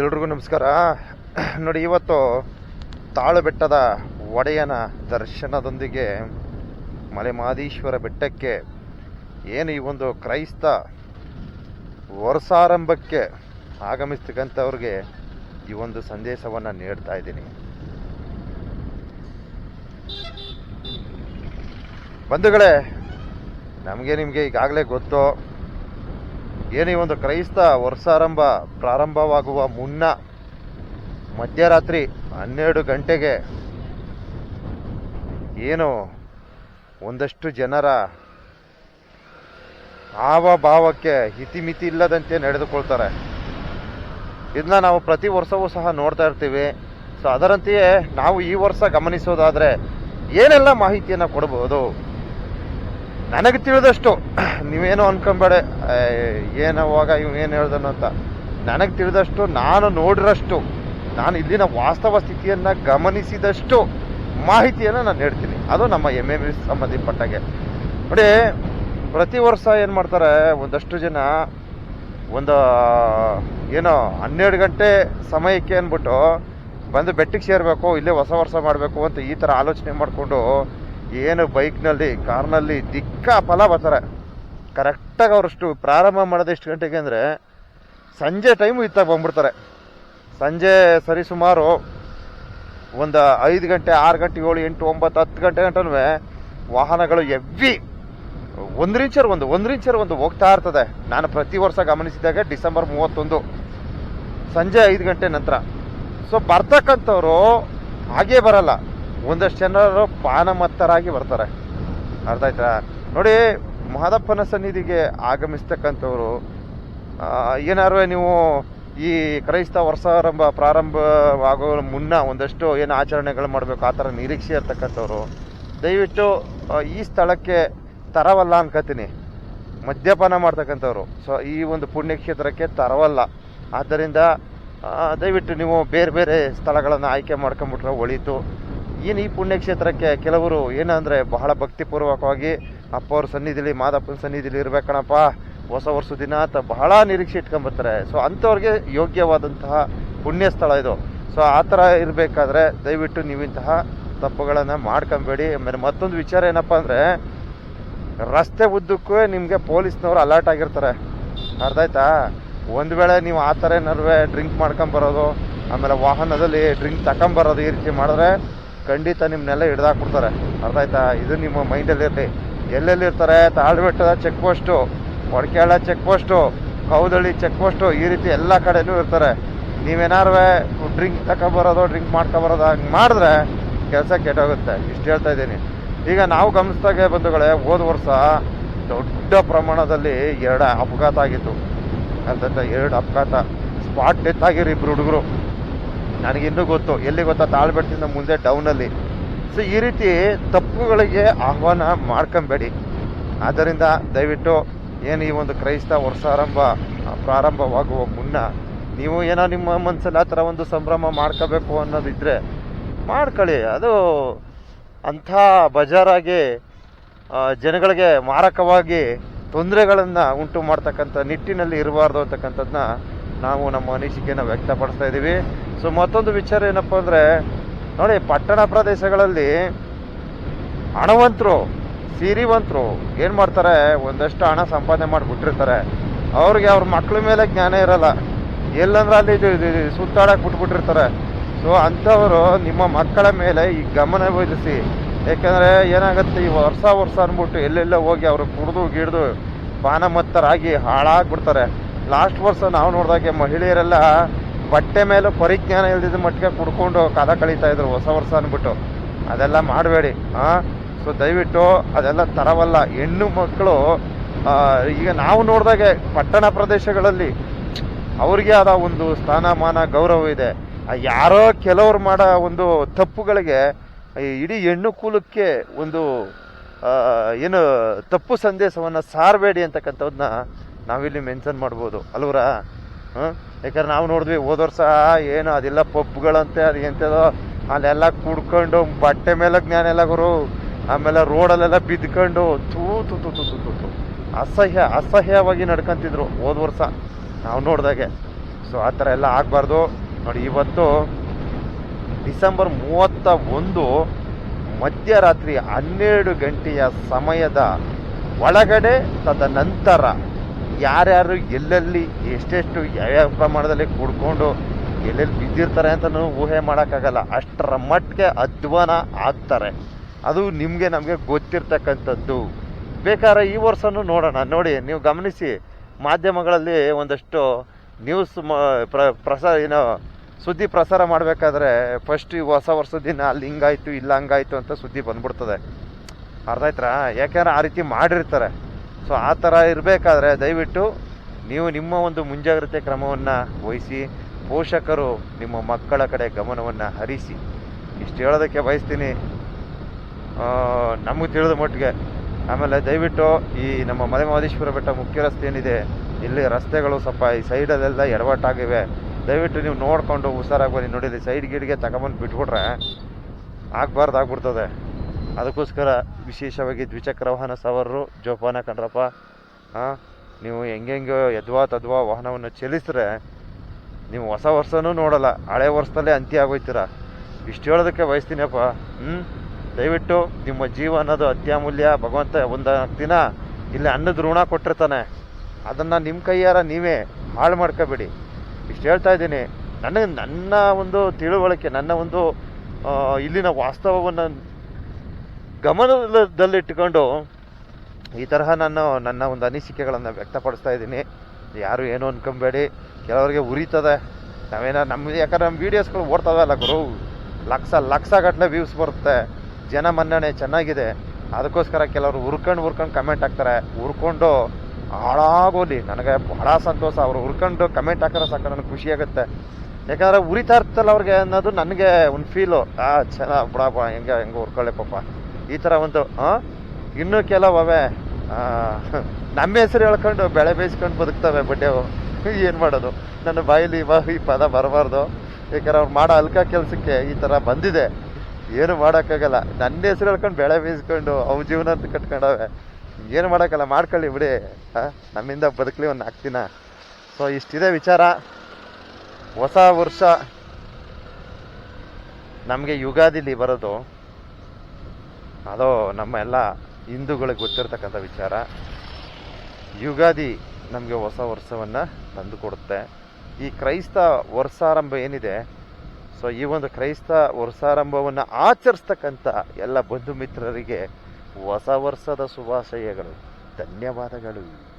ಎಲ್ರಿಗೂ ನಮಸ್ಕಾರ. ನೋಡಿ, ಇವತ್ತು ತಾಳು ಬೆಟ್ಟದ ಒಡೆಯನ ದರ್ಶನದೊಂದಿಗೆ ಮಲೆಮಾದೀಶ್ವರ ಬೆಟ್ಟಕ್ಕೆ ಏನು ಈ ಒಂದು ಕ್ರೈಸ್ತ ವರ್ಷಾರಂಭಕ್ಕೆ ಆಗಮಿಸ್ತಕ್ಕಂಥವ್ರಿಗೆ ಈ ಒಂದು ಸಂದೇಶವನ್ನು ನೀಡ್ತಾ ಇದ್ದೀನಿ. ಬಂಧುಗಳೇ, ನಮಗೆ ನಿಮಗೆ ಈಗಾಗಲೇ ಗೊತ್ತು. ಏನು ಒಂದು ಕ್ರೈಸ್ತ ವರ್ಷಾರಂಭ ಪ್ರಾರಂಭವಾಗುವ ಮುನ್ನ ಮಧ್ಯರಾತ್ರಿ ಹನ್ನೆರಡು ಗಂಟೆಗೆ ಏನು ಒಂದಷ್ಟು ಜನರ ಹಾವಭಾವಕ್ಕೆ ಇತಿಮಿತಿ ಇಲ್ಲದಂತೆ ನಡೆದುಕೊಳ್ತಾರೆ. ಇದನ್ನ ನಾವು ಪ್ರತಿ ವರ್ಷವೂ ಸಹ ನೋಡ್ತಾ ಇರ್ತೀವಿ. ಸೊ ಅದರಂತೆಯೇ ನಾವು ಈ ವರ್ಷ ಗಮನಿಸೋದಾದರೆ ಏನೆಲ್ಲ ಮಾಹಿತಿಯನ್ನು ಕೊಡ್ಬೋದು? ನನಗೆ ತಿಳಿದಷ್ಟು ನೀವೇನೋ ಅನ್ಕೊಂಬೇಡ ಏನವಾಗ ಇವ್ ಏನು ಹೇಳ್ದನು ಅಂತ. ನನಗೆ ತಿಳಿದಷ್ಟು ನಾನು ನೋಡಿರಷ್ಟು, ನಾನು ಇಲ್ಲಿನ ವಾಸ್ತವ ಸ್ಥಿತಿಯನ್ನು ಗಮನಿಸಿದಷ್ಟು ಮಾಹಿತಿಯನ್ನು ನಾನು ಹೇಳ್ತೀನಿ. ಅದು ನಮ್ಮ ಎಂ ಎಂ ಸಂಬಂಧಪಟ್ಟಾಗೆ. ನೋಡಿ, ಪ್ರತಿ ವರ್ಷ ಏನು ಮಾಡ್ತಾರೆ, ಒಂದಷ್ಟು ಜನ ಒಂದು, ಏನೋ ಹನ್ನೆರಡು ಗಂಟೆ ಸಮಯಕ್ಕೆ ಅಂದ್ಬಿಟ್ಟು ಬಂದು ಬೆಟ್ಟಿಗೆ ಸೇರಬೇಕು, ಇಲ್ಲೇ ಹೊಸ ವರ್ಷ ಮಾಡಬೇಕು ಅಂತ ಈ ಥರ ಆಲೋಚನೆ ಮಾಡಿಕೊಂಡು ಏನು ಬೈಕ್ನಲ್ಲಿ, ಕಾರ್ನಲ್ಲಿ ದಿಕ್ಕ ಫಲ ಬರ್ತಾರೆ ಕರೆಕ್ಟಾಗಿ ಅವರಷ್ಟು ಪ್ರಾರಂಭ ಮಾಡೋದು ಎಷ್ಟು ಗಂಟೆಗೆ ಅಂದರೆ ಸಂಜೆ ಟೈಮು ಇತ್ತಾಗ ಬಂದ್ಬಿಡ್ತಾರೆ. ಸಂಜೆ ಸರಿ ಸುಮಾರು ಒಂದು ಐದು ಗಂಟೆ, ಆರು ಗಂಟೆ ಏಳು, ಎಂಟು, ಒಂಬತ್ತು, ಹತ್ತು ಗಂಟೆ ಗಂಟನೂ ವಾಹನಗಳು ಎವ್ವಿ ಒಂದು ರೀಚರ್ ಒಂದು ಒಂದು ರೀಚರ್ ಒಂದು ಹೋಗ್ತಾ ಇರ್ತದೆ. ನಾನು ಪ್ರತಿ ವರ್ಷ ಗಮನಿಸಿದಾಗ ಡಿಸೆಂಬರ್ ಮೂವತ್ತೊಂದು, ಸಂಜೆ ಐದು ಗಂಟೆ ನಂತರ. ಸೊ ಬರ್ತಕ್ಕಂಥವ್ರು ಹಾಗೇ ಬರಲ್ಲ. ಒಂದಷ್ಟು ಜನರು ಪಾನಮತ್ತರಾಗಿ ಬರ್ತಾರೆ. ಅರ್ಥ ಆಯ್ತಾ? ನೋಡಿ ಮಾದಪ್ಪನ ಸನ್ನಿಧಿಗೆ ಆಗಮಿಸ್ತಕ್ಕಂಥವ್ರು ಏನಾರು ನೀವು ಈ ಕ್ರೈಸ್ತ ವರ್ಷಾರಂಭ ಪ್ರಾರಂಭವಾಗೋ ಮುನ್ನ ಒಂದಷ್ಟು ಏನು ಆಚರಣೆಗಳು ಮಾಡಬೇಕು, ಆ ಥರ ನಿರೀಕ್ಷೆ ಇರ್ತಕ್ಕಂಥವ್ರು, ದಯವಿಟ್ಟು ಈ ಸ್ಥಳಕ್ಕೆ ತರವಲ್ಲ ಅನ್ಕೋತೀನಿ. ಮದ್ಯಪಾನ ಮಾಡ್ತಕ್ಕಂಥವ್ರು. ಸೊ, ಈ ಒಂದು ಪುಣ್ಯಕ್ಷೇತ್ರಕ್ಕೆ ತರವಲ್ಲ. ಆದ್ದರಿಂದ ದಯವಿಟ್ಟು ನೀವು ಬೇರೆ ಬೇರೆ ಸ್ಥಳಗಳನ್ನು ಆಯ್ಕೆ ಮಾಡ್ಕೊಂಬಿಟ್ರೆ ಒಳಿತು. ಏನು ಈ ಪುಣ್ಯಕ್ಷೇತ್ರಕ್ಕೆ ಕೆಲವರು ಏನಂದರೆ ಬಹಳ ಭಕ್ತಿಪೂರ್ವಕವಾಗಿ ಅಪ್ಪವ್ರ ಸನ್ನಿಧಿಲಿ, ಮಾದಪ್ಪನ ಸನ್ನಿಧಿಲಿ ಇರಬೇಕಣಪ್ಪ. ಹೊಸ ವರ್ಷ ದಿನ ಅಂತ ಬಹಳ ನಿರೀಕ್ಷೆ ಇಟ್ಕೊಂಬರ್ತಾರೆ ಸೊ ಅಂಥವ್ರಿಗೆ ಯೋಗ್ಯವಾದಂತಹ ಪುಣ್ಯ ಸ್ಥಳ ಇದು. ಸೊ ಆ ಥರ ಇರಬೇಕಾದ್ರೆ ದಯವಿಟ್ಟು ನೀವಿಂತಹ ತಪ್ಪುಗಳನ್ನು ಮಾಡ್ಕೊಂಬೇಡಿ. ಆಮೇಲೆ ಮತ್ತೊಂದು ವಿಚಾರ ಏನಪ್ಪ ಅಂದರೆ, ರಸ್ತೆ ಉದ್ದಕ್ಕೂ ನಿಮಗೆ ಪೊಲೀಸ್ನವರು ಅಲರ್ಟ್ ಆಗಿರ್ತಾರೆ. ಅರ್ಥ ಆಯ್ತಾ ಒಂದು ವೇಳೆ ನೀವು ಆ ಥರ ಏನಾರು ಡ್ರಿಂಕ್ ಮಾಡ್ಕೊಂಬರೋದು, ಆಮೇಲೆ ವಾಹನದಲ್ಲಿ ಡ್ರಿಂಕ್ ತಗೊಂಬರೋದು ಈ ರೀತಿ ಮಾಡಿದ್ರೆ ಖಂಡಿತ ನಿಮ್ಮನ್ನೆಲ್ಲ ಹಿಡ್ದಾಕ್ಬಿಡ್ತಾರೆ. ಅರ್ಥ ಆಯ್ತಾ ಇದು ನಿಮ್ಮ ಮೈಂಡಲ್ಲಿ ಇರಲಿ. ಎಲ್ಲೆಲ್ಲಿ ಇರ್ತಾರೆ? ತಾಳ್ಬೆಟ್ಟದ check post ಒಡಕೆಳ check post Kaudalli check post ಈ ರೀತಿ ಎಲ್ಲ ಕಡೆನೂ ಇರ್ತಾರೆ. ನೀವೇನಾರು ಡ್ರಿಂಕ್ ತಗೊಬರೋದೋ ಡ್ರಿಂಕ್ ಮಾಡ್ಕೊಬರೋದ, ಹಂಗೆ ಮಾಡಿದ್ರೆ ಕೆಲಸ ಕೆಟ್ಟೋಗುತ್ತೆ. ಇಷ್ಟು ಹೇಳ್ತಾ ಇದ್ದೀನಿ. ಈಗ ನಾವು ಗಮನಿಸ್ದಾಗೆ ಬಂಧುಗಳೇ, ಹೋದ ವರ್ಷ ದೊಡ್ಡ ಪ್ರಮಾಣದಲ್ಲಿ ಎರಡು ಅಪಘಾತ ಆಗಿತ್ತು. ಅರ್ಥ ಎರಡು ಅಪಘಾತ. ಸ್ಪಾಟ್ ಡೆತ್ ಆಗಿರಿ ಇಬ್ಬರು ಹುಡುಗರು. ನನಗಿನ್ನೂ ಗೊತ್ತು. ಎಲ್ಲಿ ಗೊತ್ತಾ? ತಾಳ್ಬೆಟ್ಟದಿಂದ ಮುಂದೆ ಡೌನಲ್ಲಿ ಸೊ ಈ ರೀತಿ ತಪ್ಪುಗಳಿಗೆ ಆಹ್ವಾನ ಮಾಡ್ಕೊಂಬೇಡಿ. ಆದ್ದರಿಂದ ದಯವಿಟ್ಟು ಏನು ಈ ಒಂದು ಕ್ರೈಸ್ತ ವರ್ಷಾರಂಭ ಪ್ರಾರಂಭವಾಗುವ ಮುನ್ನ ನೀವು ಏನೋ ನಿಮ್ಮ ಮನಸ್ಸಲ್ಲಿ ಆ ಥರ ಒಂದು ಸಂಭ್ರಮ ಮಾಡ್ಕೋಬೇಕು ಅನ್ನೋದಿದ್ರೆ ಮಾಡ್ಕೊಳ್ಳಿ. ಅದು ಅಂಥ ಬಜಾರಾಗಿ ಜನಗಳಿಗೆ ಮಾರಕವಾಗಿ ತೊಂದರೆಗಳನ್ನು ಉಂಟು ಮಾಡ್ತಕ್ಕಂಥ ನಿಟ್ಟಿನಲ್ಲಿ ಇರಬಾರ್ದು ಅಂತಕ್ಕಂಥದ್ದನ್ನ ನಾವು ನಮ್ಮ ಅನಿಸಿಕೆಯನ್ನು ವ್ಯಕ್ತಪಡಿಸ್ತಾ ಇದ್ದೀವಿ. ಸೊ ಮತ್ತೊಂದು ವಿಚಾರ ಏನಪ್ಪ ಅಂದರೆ, ನೋಡಿ ಪಟ್ಟಣ ಪ್ರದೇಶಗಳಲ್ಲಿ ಹಣವಂತರು, ಸಿರಿವಂತರು ಏನು ಮಾಡ್ತಾರೆ, ಒಂದಷ್ಟು ಹಣ ಸಂಪಾದನೆ ಮಾಡಿಬಿಟ್ಟಿರ್ತಾರೆ. ಅವ್ರಿಗೆ ಅವ್ರ ಮಕ್ಳ ಮೇಲೆ ಜ್ಞಾನ ಇರಲ್ಲ. ಎಲ್ಲಂದ್ರೆ ಅಲ್ಲಿ ಸುತ್ತಾಡಕ್ಕೆ ಬಿಟ್ಬಿಟ್ಟಿರ್ತಾರೆ. ಸೊ ಅಂಥವರು ನಿಮ್ಮ ಮಕ್ಕಳ ಮೇಲೆ ಈ ಗಮನ ವಹಿಸಿ ಯಾಕಂದರೆ ಏನಾಗುತ್ತೆ, ಈ ವರ್ಷ ವರ್ಷ ಅಂದ್ಬಿಟ್ಟು ಎಲ್ಲೆಲ್ಲ ಹೋಗಿ ಅವರು ಕುಡಿದು ಗಿಡ್ದು ಪಾನಮತ್ತರಾಗಿ ಹಾಳಾಗ್ಬಿಡ್ತಾರೆ. ಲಾಸ್ಟ್ ವರ್ಷ ನಾವು ನೋಡಿದಾಗೆ ಮಹಿಳೆಯರೆಲ್ಲ ಬಟ್ಟೆ ಮೇಲೆ ಪರಿಜ್ಞಾನ ಇಲ್ದಿದ್ದ ಮಟ್ಟಿಗೆ ಕುಡ್ಕೊಂಡು ಕಾಲ ಕಳೀತಾ ಇದ್ರು ಹೊಸ ವರ್ಷ ಅಂದ್ಬಿಟ್ಟು ಅದೆಲ್ಲ ಮಾಡಬೇಡಿ ಹಾಂ ಸೊ ದಯವಿಟ್ಟು ಅದೆಲ್ಲ ತರವಲ್ಲ. ಹೆಣ್ಣು ಮಕ್ಕಳು ಈಗ ನಾವು ನೋಡಿದಾಗೆ ಪಟ್ಟಣ ಪ್ರದೇಶಗಳಲ್ಲಿ ಅವ್ರಿಗೆ ಆದ ಒಂದು ಸ್ಥಾನಮಾನ, ಗೌರವ ಇದೆ. ಯಾರೋ ಕೆಲವ್ರು ಮಾಡೋ ಒಂದು ತಪ್ಪುಗಳಿಗೆ ಇಡೀ ಹೆಣ್ಣು ಕೂಲಕ್ಕೆ ಒಂದು ಏನು ತಪ್ಪು ಸಂದೇಶವನ್ನು ಸಾರಬೇಡಿ ಅಂತಕ್ಕಂಥದ್ದನ್ನ ನಾವಿಲ್ಲಿ ಮೆನ್ಷನ್ ಮಾಡ್ಬೋದು. ಅಲ್ವರಾ? ಹಾಂ? ಯಾಕಂದ್ರೆ ನಾವು ನೋಡಿದ್ವಿ, ಹೋದ ವರ್ಷ ಏನು ಅದೆಲ್ಲ ಪಬ್ಗಳಂತೆ, ಅದು ಎಂಥದೋ ಅಲ್ಲೆಲ್ಲ ಕುಡ್ಕೊಂಡು ಬಟ್ಟೆ ಮೇಲೆ ಜ್ಞಾನ ಎಲ್ಲ ಗುರು. ಆಮೇಲೆ ರೋಡಲ್ಲೆಲ್ಲ ಬಿದ್ಕೊಂಡು ತೂ ತು ತು ತು ತು ತು. ಅಸಹ್ಯ, ಅಸಹ್ಯವಾಗಿ ನಡ್ಕೊಂತಿದ್ರು ಹೋದ ವರ್ಷ. ನಾವು ನೋಡಿದಾಗೆ. ಸೊ ಆ ಥರ ಎಲ್ಲ ಆಗಬಾರ್ದು. ನೋಡಿ, ಇವತ್ತು ಡಿಸೆಂಬರ್ ಮೂವತ್ತ ಒಂದು ಮಧ್ಯರಾತ್ರಿ ಹನ್ನೆರಡು ಗಂಟೆಯ ಸಮಯದ ಒಳಗಡೆ ತದನಂತರ ಯಾರ್ಯಾರು ಎಲ್ಲೆಲ್ಲಿ ಎಷ್ಟೆಷ್ಟು ಯಾವ್ಯಾವ ಪ್ರಮಾಣದಲ್ಲಿ ಕುಡ್ಕೊಂಡು ಎಲ್ಲೆಲ್ಲಿ ಬಿದ್ದಿರ್ತಾರೆ ಅಂತ ಊಹೆ ಮಾಡೋಕ್ಕಾಗಲ್ಲ. ಅಷ್ಟರ ಮಟ್ಟಿಗೆ ಅಧ್ವಾನ ಆಗ್ತಾರೆ. ಅದು ನಿಮಗೆ ನಮಗೆ ಗೊತ್ತಿರ್ತಕ್ಕಂಥದ್ದು. ಬೇಕಾದ್ರೆ ಈ ವರ್ಷನೂ ನೋಡೋಣ. ನೋಡಿ, ನೀವು ಗಮನಿಸಿ, ಮಾಧ್ಯಮಗಳಲ್ಲಿ ಒಂದಷ್ಟು ನ್ಯೂಸ್ ಪ್ರ ಪ್ರಸಾರ ಏನೋ ಸುದ್ದಿ ಪ್ರಸಾರ ಮಾಡಬೇಕಾದ್ರೆ ಫಸ್ಟ್ ಈ ಹೊಸ ವರ್ಷದ ದಿನ ಅಲ್ಲಿ ಹಿಂಗಾಯಿತು, ಇಲ್ಲ ಹಂಗಾಯಿತು ಅಂತ ಸುದ್ದಿ ಬಂದ್ಬಿಡ್ತದೆ. ಅರ್ಥ ಆಯ್ತಾ? ಯಾಕೆಂದ್ರೆ ಆ ರೀತಿ ಮಾಡಿರ್ತಾರೆ. ಸೊ ಆ ಥರ ಇರಬೇಕಾದ್ರೆ ದಯವಿಟ್ಟು ನೀವು ನಿಮ್ಮ ಒಂದು ಮುಂಜಾಗ್ರತೆ ಕ್ರಮವನ್ನು ವಹಿಸಿ, ಪೋಷಕರು ನಿಮ್ಮ ಮಕ್ಕಳ ಕಡೆ ಗಮನವನ್ನು ಹರಿಸಿ. ಇಷ್ಟು ಹೇಳೋದಕ್ಕೆ ಬಯಸ್ತೀನಿ. ನಮಗೆ ತಿಳಿದ ಮಟ್ಟಿಗೆ. ಆಮೇಲೆ ದಯವಿಟ್ಟು ಈ ನಮ್ಮ ಮಲೆ ಮಹದೇಶ್ವರ ಬೆಟ್ಟ ಮುಖ್ಯ ರಸ್ತೆ ಏನಿದೆ, ಇಲ್ಲಿ ರಸ್ತೆಗಳು ಸ್ವಲ್ಪ ಈ ಸೈಡಲ್ಲೆಲ್ಲ ಎಡವಟ್ಟಾಗಿವೆ. ದಯವಿಟ್ಟು ನೀವು ನೋಡಿಕೊಂಡು ಹುಷಾರಾಗಿ ಬನ್ನಿ. ನೋಡಿ ಸೈಡ್ ಗೀಡ್ಗೆ ತಗೊಂಬಂದು ಬಿಟ್ಬಿಟ್ರೆ ಆಗ್ಬಾರ್ದು, ಆಗ್ಬಿಡ್ತದೆ. ಅದಕ್ಕೋಸ್ಕರ ವಿಶೇಷವಾಗಿ ದ್ವಿಚಕ್ರ ವಾಹನ ಸವಾರರು, ಜೋಪಾನ ಕಣ್ರಪ್ಪ, ಹಾಂ, ನೀವು ಹೆಂಗೆಂಗೆ ಯದ್ವಾ ತದ್ವಾ ವಾಹನವನ್ನು ಚಲಿಸಿದ್ರೆ ನೀವು ಹೊಸ ವರ್ಷನೂ ನೋಡಲ್ಲ, ಹಳೆ ವರ್ಷದಲ್ಲೇ ಅಂತ್ಯ ಆಗೋಯ್ತೀರ. ಇಷ್ಟು ಹೇಳೋದಕ್ಕೆ ಬಯಸ್ತೀನಪ್ಪ. ಹ್ಞೂ ದಯವಿಟ್ಟು ನಿಮ್ಮ ಜೀವ ಅನ್ನೋದು ಅತ್ಯಮೂಲ್ಯ, ಭಗವಂತ ಒಂದು ದಿನ ಇಲ್ಲಿ ಅನ್ನದ ಋಣ ಕೊಟ್ಟಿರ್ತಾನೆ. ಅದನ್ನು ನಿಮ್ಮ ಕೈಯಾರ ನೀವೇ ಹಾಳು ಮಾಡ್ಕೋಬೇಡಿ. ಇಷ್ಟು ಹೇಳ್ತಾ ಇದ್ದೀನಿ. ನನಗೆ ನನ್ನ ಒಂದು ತಿಳುವಳಿಕೆ, ನನ್ನ ಒಂದು ಇಲ್ಲಿನ ವಾಸ್ತವವನ್ನು ಗಮನದಲ್ಲಿಟ್ಟುಕೊಂಡು ಈ ತರಹ ನಾನು ನನ್ನ ಒಂದು ಅನಿಸಿಕೆಗಳನ್ನು ವ್ಯಕ್ತಪಡಿಸ್ತಾ ಇದ್ದೀನಿ. ಯಾರು ಏನು ಅನ್ಕೊಂಬೇಡಿ. ಕೆಲವರಿಗೆ ಉರಿತದೆ. ನಾವೇನ ನಮ್ಮ ಯಾಕಂದ್ರೆ ನಮ್ಮ ವೀಡಿಯೋಸ್ಗಳು ಓಡ್ತಾವಲ್ಲ ಗುರು. ಲಕ್ಷ ಲಕ್ಷ ಗಟ್ಟಲೆ ವ್ಯೂಸ್ ಬರುತ್ತೆ. ಜನ ಮನ್ನಣೆ ಚೆನ್ನಾಗಿದೆ. ಅದಕ್ಕೋಸ್ಕರ ಕೆಲವರು ಹುರ್ಕೊಂಡು ಹುರ್ಕೊಂಡು ಕಮೆಂಟ್ ಹಾಕ್ತಾರೆ. ಹುರ್ಕೊಂಡು ಹಾಳಾಗೋಲಿ. ನನಗೆ ಬಹಳ ಸಂತೋಷ. ಅವರು ಹುರ್ಕೊಂಡು ಕಮೆಂಟ್ ಹಾಕಿದ್ರೆ ಸಾಕು. ನನಗೆ ಖುಷಿ ಆಗುತ್ತೆ. ಯಾಕಂದ್ರೆ ಉರಿತಾ ಇರ್ತಲ್ಲ ಅವ್ರಿಗೆ ಅನ್ನೋದು ನನಗೆ ಒಂದು ಫೀಲು ಆ ಚೆನ್ನಾಗಿ ಬಿಡಪ್ಪ ಹೆಂಗೆ ಹೆಂಗೆ ಹುರ್ಕೊಳ್ಳಿ ಪಾಪ. ಈ ಥರ ಒಂದು ಇನ್ನೂ ಕೆಲವವೆ ನಮ್ಮ ಹೆಸರು ಹೇಳ್ಕೊಂಡು ಬೆಳೆ ಬೇಯಿಸ್ಕೊಂಡು ಬದುಕ್ತವೆ ಬಡ್ಡೆವು. ಏನು ಮಾಡೋದು? ನನ್ನ ಬಾಯಲ್ಲಿ ಇವಾಗ ಈ ಪದ ಬರಬಾರ್ದು. ಯಾಕಂದ್ರೆ ಅವ್ರು ಮಾಡೋ ಅಲ್ಕ ಕೆಲಸಕ್ಕೆ ಈ ಥರ ಬಂದಿದೆ. ಏನು ಮಾಡೋಕ್ಕಾಗಲ್ಲ. ನನ್ನ ಹೆಸರು ಹೇಳ್ಕೊಂಡು ಬೆಳೆ ಬೇಯಿಸ್ಕೊಂಡು ಅವ್ನ ಜೀವನ ಅಂತ ಕಟ್ಕೊಂಡವೆ ಏನು ಮಾಡೋಕ್ಕಲ್ಲ, ಮಾಡ್ಕೊಳ್ಳಿ ಬಿಡಿ. ನಮ್ಮಿಂದ ಬದುಕಲಿ ಒಂದು ನಾಲ್ಕು ದಿನ. ಸೊ ಇಷ್ಟಿದೆ ವಿಚಾರ. ಹೊಸ ವರ್ಷ. ನಮಗೆ ಯುಗಾದಿಲಿ ಬರೋದು. ಅದು ನಮ್ಮ ಎಲ್ಲ ಹಿಂದೂಗಳಿಗೆ ಗೊತ್ತಿರತಕ್ಕಂಥ ವಿಚಾರ. ಯುಗಾದಿ ನಮಗೆ ಹೊಸ ವರ್ಷವನ್ನು ತಂದು ಕೊಡುತ್ತೆ. ಈ ಕ್ರೈಸ್ತ ವರ್ಷಾರಂಭ ಏನಿದೆ? ಸೊ ಈ ಒಂದು ಕ್ರೈಸ್ತ ವರ್ಷಾರಂಭವನ್ನು ಆಚರಿಸ್ತಕ್ಕಂಥ ಎಲ್ಲ ಬಂಧು ಮಿತ್ರರಿಗೆ ಹೊಸ ವರ್ಷದ ಶುಭಾಶಯಗಳು, ಧನ್ಯವಾದಗಳು.